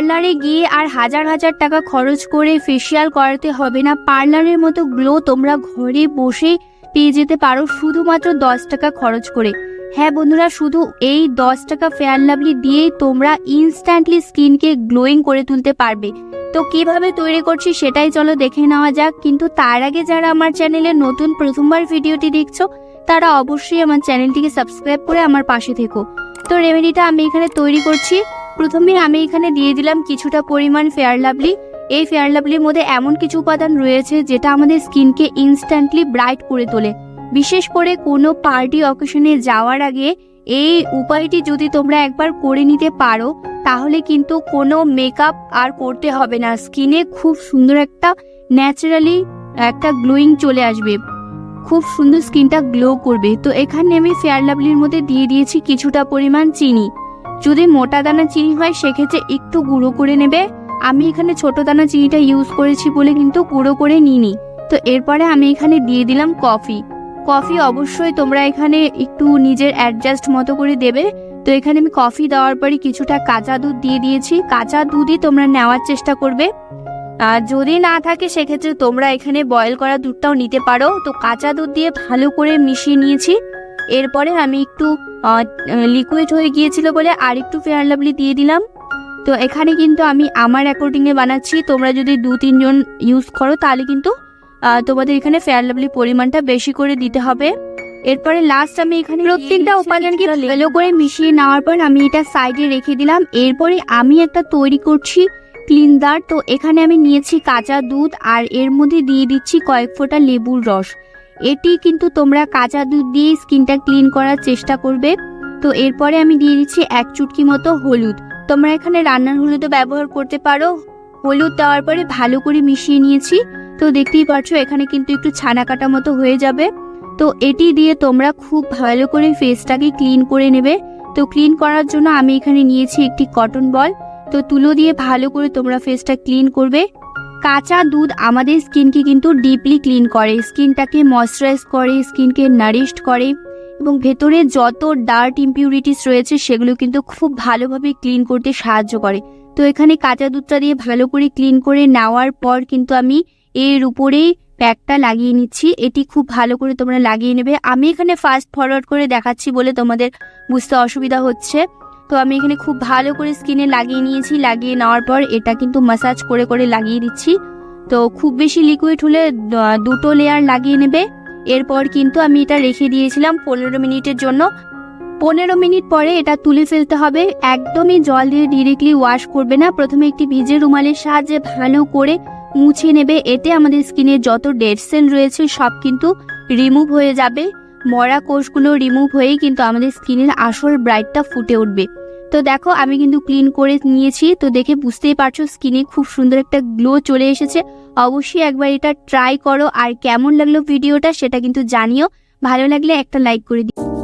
পার্লারে গিয়ে আর হাজার হাজার টাকা খরচ করে ফেসিয়াল করাতে হবে না। পার্লারের মতো গ্লো তোমরা ঘরে বসে পেয়ে যেতে পারো শুধুমাত্র দশ টাকা খরচ করে। হ্যাঁ বন্ধুরা, শুধু এই দশ টাকা ফেয়ার লাভলি দিয়েই তোমরা ইনস্ট্যান্টলি স্কিনকে গ্লোয়িং করে তুলতে পারবে। তো কীভাবে তৈরি করছি সেটাই চলো দেখে নেওয়া যাক। কিন্তু তার আগে যারা আমার চ্যানেলে নতুন প্রথমবার ভিডিওটি দেখছ, তারা অবশ্যই আমার চ্যানেলটিকে সাবস্ক্রাইব করে আমার পাশে থেকো। তো রেমেডিটা আমি এখানে তৈরি করছি। প্রথমে আমি এখানে দিয়ে দিলাম কিছুটা পরিমাণ ফেয়ার লাভলি এই ফেয়ার লাভলির মধ্যে এমন কিছু উপাদান রয়েছে যেটা আমাদের স্কিনকে ইনস্ট্যান্টলি ব্রাইট করে তোলে। বিশেষ করে কোনো পার্টি অকেশনে যাওয়ার আগে এই উপায়টি যদি তোমরা একবার করে নিতে পারো, তাহলে কিন্তু কোনো মেকআপ আর করতে হবে না। স্কিনে খুব সুন্দর একটা ন্যাচারালি একটা গ্লোয়িং চলে আসবে। খুব সুন্দর স্কিনটা গ্লো করবে। তো এখানে আমি ফেয়ার লাভলির মধ্যে দিয়ে দিয়েছি কিছুটা পরিমাণ চিনি। যদি মোটা দানা চিনি হয়, সেক্ষেত্রে একটু গুঁড়ো করে নেবে। আমি এখানে ছোট দানা চিনিটা ইউজ করেছি বলে কিন্তু গুঁড়ো করে নিইনি। তো এরপরে আমি এখানে দিয়ে দিলাম কফি। কফি অবশ্যই তোমরা এখানে একটু নিজের অ্যাডজাস্ট মতো করে দেবে। তো এখানে আমি কফি দেওয়ার পরে কিছুটা কাঁচা দুধ দিয়ে দিয়েছি। কাঁচা দুধই তোমরা নেওয়ার চেষ্টা করবে। আর যদি না থাকে, সেক্ষেত্রে তোমরা এখানে বয়েল করা দুধটাও নিতে পারো। তো কাঁচা দুধ দিয়ে ভালো করে মিশিয়ে নিয়েছি। এরপরে আমি একটু লিকুইড হয়ে গিয়েছিল বলে আর একটু ফেয়ার লাভলি দিয়ে দিলাম। তো এখানে কিন্তু আমি আমার অ্যাকর্ডিংয়ে বানাচ্ছি। তোমরা যদি দু তিনজন ইউজ করো তাহলে কিন্তু তোমাদের এখানে ফেয়ার লাভলি পরিমাণটা বেশি করে দিতে হবে। এরপরে লাস্ট আমি এখানে প্রত্যেকটা উপাদানকে ভালো করে মিশিয়ে নেওয়ার পর আমি এটা সাইডে রেখে দিলাম। এরপরে আমি একটা তৈরি করছি ক্লিনজার তো এখানে আমি নিয়েছি কাঁচা দুধ আর এর মধ্যে দিয়ে দিচ্ছি কয়েক ফোঁটা লেবুর রস। এটি কিন্তু তোমরা কাঁচা দুধ দিয়ে স্কিনটা ক্লিন করার চেষ্টা করবে। তো এরপরে আমি দিয়ে দিচ্ছি এক চুটকি মতো হলুদ। তোমরা এখানে রান্নার হলুদও ব্যবহার করতে পারো। হলুদ দেওয়ার পরে ভালো করে মিশিয়ে নিয়েছি। তো দেখতেই পারছ, এখানে কিন্তু একটু ছানা কাটা মতো হয়ে যাবে। তো এটি দিয়ে তোমরা খুব ভালো করে ফেসটাকে ক্লিন করে নেবে। তো ক্লিন করার জন্য আমি এখানে নিয়েছি একটি কটন বল। তো তুলো দিয়ে ভালো করে তোমরা ফেসটা ক্লিন করবে। কাঁচা দুধ আমাদের স্কিনকে কিন্তু ডিপলি ক্লিন করে, স্কিনটাকে ময়শ্চারাইজ করে, স্কিনকে নারিশড করে এবং ভেতরে যত ডার্ট ইম্পিউরিটিস রয়েছে সেগুলো কিন্তু খুব ভালোভাবে ক্লিন করতে সাহায্য করে। তো এখানে কাঁচা দুধটা দিয়ে ভালো করে ক্লিন করে নেওয়ার পর কিন্তু আমি এর উপরেই প্যাকটা লাগিয়ে নিচ্ছি। এটি খুব ভালো করে তোমরা লাগিয়ে নেবে। আমি এখানে ফাস্ট ফরওয়ার্ড করে দেখাচ্ছি বলে তোমাদের বুঝতে অসুবিধা হচ্ছে। তো আমি এখানে খুব ভালো করে স্কিনে লাগিয়ে নিয়েছি, লাগিয়ে নেওয়ার পর এটা কিন্তু মাসাজ করে করে লাগিয়ে দিচ্ছি। তো খুব বেশি লিকুইড হলে দুটো লেয়ার লাগিয়ে নেবে। এরপর কিন্তু আমি এটা রেখে দিয়েছিলাম পনেরো মিনিটের জন্য। পনেরো মিনিট পরে এটা তুলে ফেলতে হবে। একদমই জল দিয়ে ডিরেক্টলি ওয়াশ করবে না। প্রথমে একটি ভিজে রুমালের সাহায্যে ভালো করে মুছে নেবে। এতে আমাদের স্কিনে যত ডেড সেল রয়েছে, সব কিন্তু রিমুভ হয়ে যাবে। মরা কোষগুলো রিমুভ হয়েই কিন্তু আমাদের স্কিনের আসল ব্রাইটটা ফুটে উঠবে। তো দেখো, আমি কিন্তু ক্লিন করে নিয়েছি। তো দেখে বুঝতেই পারছ স্কিনে খুব সুন্দর একটা গ্লো চলে এসেছে। অবশ্যই একবার এটা ট্রাই করো। আর কেমন লাগল ভিডিওটা সেটা কিন্তু জানিও। ভালো লাগলে একটা লাইক করে দিও।